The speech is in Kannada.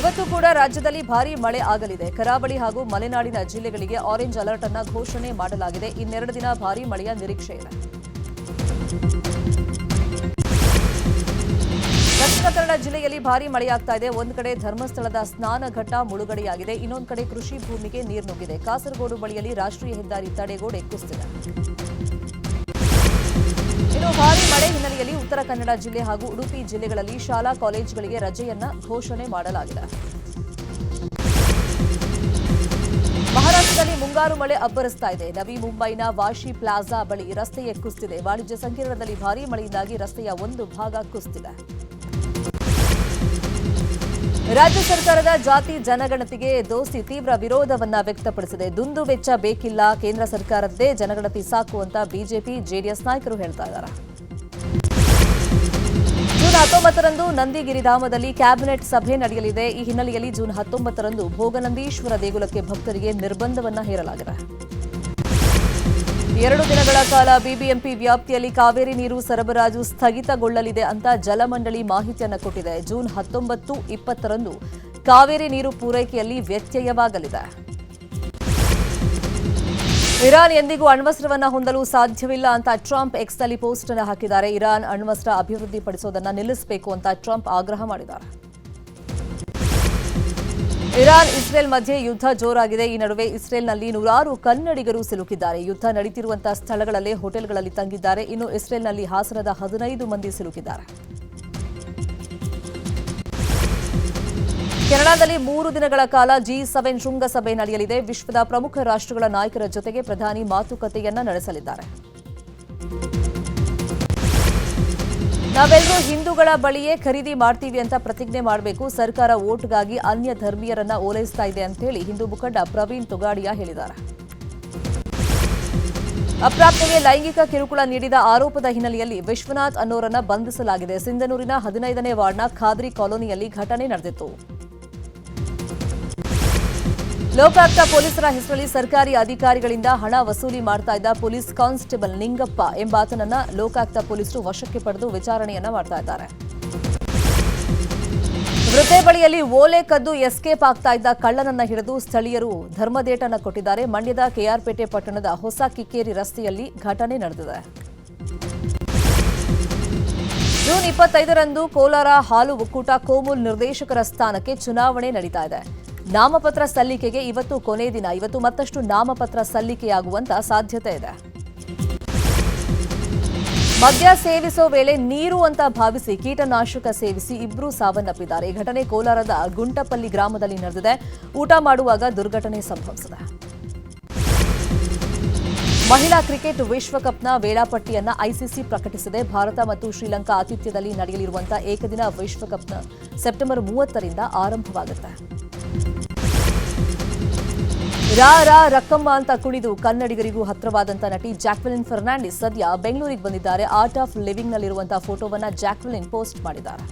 ಇವತ್ತು ಕೂಡ ರಾಜ್ಯದಲ್ಲಿ ಭಾರೀ ಮಳೆ ಆಗಲಿದೆ. ಕರಾವಳಿ ಹಾಗೂ ಮಲೆನಾಡಿನ ಜಿಲ್ಲೆಗಳಿಗೆ ಆರೆಂಜ್ ಅಲರ್ಟ್ ಅನ್ನ ಘೋಷಣೆ ಮಾಡಲಾಗಿದೆ. ಇನ್ನೆರಡು ದಿನ ಭಾರೀ ಮಳೆಯ ನಿರೀಕ್ಷೆ ಇದೆ. ದಕ್ಷಿಣ ಕನ್ನಡ ಜಿಲ್ಲೆಯಲ್ಲಿ ಭಾರೀ ಮಳೆಯಾಗ್ತಾ ಇದೆ. ಒಂದು ಕಡೆ ಧರ್ಮಸ್ಥಳದ ಸ್ನಾನಘಟ್ಟ ಮುಳುಗಡೆಯಾಗಿದೆ. ಇನ್ನೊಂದು ಕಡೆ ಕೃಷಿ ಭೂಮಿಗೆ ನೀರು ನುಗ್ಗಿದೆ. ಕಾಸರಗೋಡು ಬಳಿಯಲ್ಲಿ ರಾಷ್ಟ್ರೀಯ ಹೆದ್ದಾರಿ ತಡೆಗೋಡೆ ಕುಸಿದಿದೆ. ಇನ್ನು ಭಾರೀ ಮಳೆ ಹಿನ್ನೆಲೆಯಲ್ಲಿ ಉತ್ತರ ಕನ್ನಡ ಜಿಲ್ಲೆ ಹಾಗೂ ಉಡುಪಿ ಜಿಲ್ಲೆಗಳಲ್ಲಿ ಶಾಲಾ ಕಾಲೇಜುಗಳಿಗೆ ರಜೆಯನ್ನ ಘೋಷಣೆ ಮಾಡಲಾಗಿದೆ. ಮಹಾರಾಷ್ಟ್ರದಲ್ಲಿ ಮುಂಗಾರು ಮಳೆ ಅಬ್ಬರಿಸ್ತಾ ಇದೆ. ನವಿ ಮುಂಬೈನ ವಾಶಿ ಪ್ಲಾಜಾ ಬಳಿ ರಸ್ತೆಯೇ ಕುಸಿದಿದೆ ವಾಣಿಜ್ಯ ಸಂಕೀರ್ಣದಲ್ಲಿ ಭಾರೀ ಮಳೆಯಿಂದಾಗಿ ರಸ್ತೆಯ ಒಂದು ಭಾಗ ಕುಸಿದಿದೆ. ರಾಜ್ಯ ಸರ್ಕಾರದ ಜಾತಿ ಜನಗಣತಿಗೆ ದೋಸ್ತಿ ತೀವ್ರ ವಿರೋಧವನ್ನ ವ್ಯಕ್ತಪಡಿಸಿದೆ. ದುಂದು ವೆಚ್ಚ ಬೇಕಿಲ್ಲ, ಕೇಂದ್ರ ಸರ್ಕಾರದ್ದೇ ಜನಗಣತಿ ಸಾಕು ಅಂತ ಬಿಜೆಪಿ, ಜೆಡಿಎಸ್ ನಾಯಕರು ಹೇಳ್ತಾ ಇದ್ದಾರೆ. ಹತ್ತೊಂಬತ್ತರಂದು ನಂದಿಗಿರಿಧಾಮದಲ್ಲಿ ಕ್ಯಾಬಿನೆಟ್ ಸಭೆ ನಡೆಯಲಿದೆ. ಈ ಹಿನ್ನೆಲೆಯಲ್ಲಿ ಜೂನ್ ಹತ್ತೊಂಬತ್ತರಂದು ಭೋಗನಂದೀಶ್ವರ ದೇಗುಲಕ್ಕೆ ಭಕ್ತರಿಗೆ ನಿರ್ಬಂಧವನ್ನು ಹೇರಲಾಗಿದೆ. ಎರಡು ದಿನಗಳ ಕಾಲ ಬಿಬಿಎಂಪಿ ವ್ಯಾಪ್ತಿಯಲ್ಲಿ ಕಾವೇರಿ ನೀರು ಸರಬರಾಜು ಸ್ಥಗಿತಗೊಳ್ಳಲಿದೆ ಅಂತ ಜಲಮಂಡಳಿ ಮಾಹಿತಿಯನ್ನು ಕೊಟ್ಟಿದೆ. ಜೂನ್ ಹತ್ತೊಂಬತ್ತು ಇಪ್ಪತ್ತರಂದು ಕಾವೇರಿ ನೀರು ಪೂರೈಕೆಯಲ್ಲಿ ವ್ಯತ್ಯಯವಾಗಲಿದೆ. ಇರಾನ್ ಎಂದಿಗೂ ಅಣ್ವಸ್ತ್ರವನ್ನು ಹೊಂದಲು ಸಾಧ್ಯವಿಲ್ಲ ಅಂತ ಟ್ರಂಪ್ ಎಕ್ಸ್ನಲ್ಲಿ ಪೋಸ್ಟ್ ಅನ್ನು ಹಾಕಿದ್ದಾರೆ. ಇರಾನ್ ಅಣ್ವಸ್ತ್ರ ಅಭಿವೃದ್ಧಿಪಡಿಸೋದನ್ನ ನಿಲ್ಲಿಸಬೇಕು ಅಂತ ಟ್ರಂಪ್ ಆಗ್ರಹ ಮಾಡಿದ್ದಾರೆ. ಇರಾನ್, ಇಸ್ರೇಲ್ ಮಧ್ಯೆ ಯುದ್ಧ ಜೋರಾಗಿದೆ. ಈ ನಡುವೆ ಇಸ್ರೇಲ್ನಲ್ಲಿ ನೂರಾರು ಕನ್ನಡಿಗರು ಸಿಲುಕಿದ್ದಾರೆ. ಯುದ್ಧ ನಡೀತಿರುವಂತಹ ಸ್ಥಳಗಳಲ್ಲೇ ಹೋಟೆಲ್ಗಳಲ್ಲಿ ತಂಗಿದ್ದಾರೆ. ಇನ್ನು ಇಸ್ರೇಲ್ನಲ್ಲಿ ಹಾಸನದ ಹದಿನೈದು ಮಂದಿ ಸಿಲುಕಿದ್ದಾರೆ. ಕೆನಡಾದಲ್ಲಿ ಮೂರು ದಿನಗಳ ಕಾಲ ಜಿ ಸೆವೆನ್ ಶೃಂಗಸಭೆ ನಡೆಯಲಿದೆ. ವಿಶ್ವದ ಪ್ರಮುಖ ರಾಷ್ಟ್ರಗಳ ನಾಯಕರ ಜೊತೆಗೆ ಪ್ರಧಾನಿ ಮಾತುಕತೆಯನ್ನ ನಡೆಸಲಿದ್ದಾರೆ. ನಾವೆಲ್ಲರೂ ಹಿಂದೂಗಳ ಬಳಿಯೇ ಖರೀದಿ ಮಾಡ್ತೀವಿ ಅಂತ ಪ್ರತಿಜ್ಞೆ ಮಾಡಬೇಕು. ಸರ್ಕಾರ ಓಟ್ಗಾಗಿ ಅನ್ಯ ಧರ್ಮೀಯರನ್ನ ಓಲೈಸ್ತಾ ಇದೆ ಅಂತ ಹೇಳಿ ಹಿಂದೂ ಮುಖಂಡ ಪ್ರವೀಣ್ ತುಗಾಡಿಯಾ ಹೇಳಿದ್ದಾರೆ. ಅಪ್ರಾಪ್ತೆಗೆ ಲೈಂಗಿಕ ಕಿರುಕುಳ ನೀಡಿದ ಆರೋಪದ ಹಿನ್ನೆಲೆಯಲ್ಲಿ ವಿಶ್ವನಾಥ್ ಅನ್ನೋರನ್ನ ಬಂಧಿಸಲಾಗಿದೆ. ಸಿಂಧನೂರಿನ ಹದಿನೈದನೇ ವಾರ್ಡ್ನ ಖಾದ್ರಿ ಕಾಲೋನಿಯಲ್ಲಿ ಘಟನೆ ನಡೆದಿತ್ತು. ಲೋಕಾಯುಕ್ತ ಪೊಲೀಸರ ಹೆಸರಲ್ಲಿ ಸರ್ಕಾರಿ ಅಧಿಕಾರಿಗಳಿಂದ ಹಣ ವಸೂಲಿ ಮಾಡ್ತಾ ಇದ್ದ ಪೊಲೀಸ್ ಕಾನ್ಸ್ಟೇಬಲ್ ನಿಂಗಪ್ಪ ಎಂಬಾತನನ್ನ ಲೋಕಾಯುಕ್ತ ಪೊಲೀಸರು ವಶಕ್ಕೆ ಪಡೆದು ವಿಚಾರಣೆಯನ್ನ ಮಾಡ್ತಾ ಇದ್ದಾರೆ. ವೃದ್ಧೆ ಬಳಿಯಲ್ಲಿ ಓಲೆ ಕದ್ದು ಎಸ್ಕೇಪ್ ಆಗ್ತಾ ಇದ್ದ ಕಳ್ಳನನ್ನ ಹಿಡಿದು ಸ್ಥಳೀಯರು ಧರ್ಮದೇಟನ ಕೊಟ್ಟಿದ್ದಾರೆ. ಮಂಡ್ಯದ ಕೆಆರ್ಪೇಟೆ ಪಟ್ಟಣದ ಹೊಸ ಕಿಕ್ಕೇರಿ ರಸ್ತೆಯಲ್ಲಿ ಘಟನೆ ನಡೆದಿದೆ. ಜೂನ್ ಇಪ್ಪತ್ತೈದರಂದು ಕೋಲಾರ ಹಾಲು ಒಕ್ಕೂಟ ಕೋಮುಲ್ ನಿರ್ದೇಶಕರ ಸ್ಥಾನಕ್ಕೆ ಚುನಾವಣೆ ನಡೀತಾ ಇದೆ. ನಾಮಪತ್ರ ಸಲ್ಲಿಕೆಗೆ ಇವತ್ತು ಕೊನೆ ದಿನ. ಇವತ್ತು ಮತ್ತಷ್ಟು ನಾಮಪತ್ರ ಸಲ್ಲಿಕೆಯಾಗುವಂತ ಸಾಧ್ಯತೆ ಇದೆ. ಮದ್ಯ ಸೇವಿಸೋ ವೇಳೆ ನೀರು ಅಂತ ಭಾವಿಸಿ ಕೀಟನಾಶಕ ಸೇವಿಸಿ ಇಬ್ಬರು ಸಾವನ್ನಪ್ಪಿದ್ದಾರೆ. ಈ ಘಟನೆ ಕೋಲಾರದ ಗುಂಟಪಲ್ಲಿ ಗ್ರಾಮದಲ್ಲಿ ನಡೆದಿದೆ. ಊಟ ಮಾಡುವಾಗ ದುರ್ಘಟನೆ ಸಂಭವಿಸಿದೆ. ಮಹಿಳಾ ಕ್ರಿಕೆಟ್ ವಿಶ್ವಕಪ್ನ ವೇಳಾಪಟ್ಟಿಯನ್ನು ಐಸಿಸಿ ಪ್ರಕಟಿಸಿದೆ. ಭಾರತ ಮತ್ತು ಶ್ರೀಲಂಕಾ ಆತಿಥ್ಯದಲ್ಲಿ ನಡೆಯಲಿರುವಂತಹ ಏಕದಿನ ವಿಶ್ವಕಪ್ನ ಸೆಪ್ಟೆಂಬರ್ ಮೂವತ್ತರಿಂದ ಆರಂಭವಾಗುತ್ತೆ. ರಾ ರಾ ರಕ್ಕಮ್ಮ ಅಂತ ಕುಣಿದು ಕನ್ನಡಿಗರಿಗೂ ಹತ್ರವಾದಂತ ನಟಿ ಜಾಕ್ವೆಲಿನ್ ಫರ್ನಾಂಡಿಸ್ ಸದ್ಯ ಬೆಂಗಳೂರಿಗೆ ಬಂದಿದ್ದಾರೆ. ಆರ್ಟ್ ಆಫ್ ಲಿವಿಂಗ್ನಲ್ಲಿರುವಂತಹ ಫೋಟೋವನ್ನ ಜಾಕ್ವೆಲಿನ್ ಪೋಸ್ಟ್ ಮಾಡಿದ್ದಾರೆ.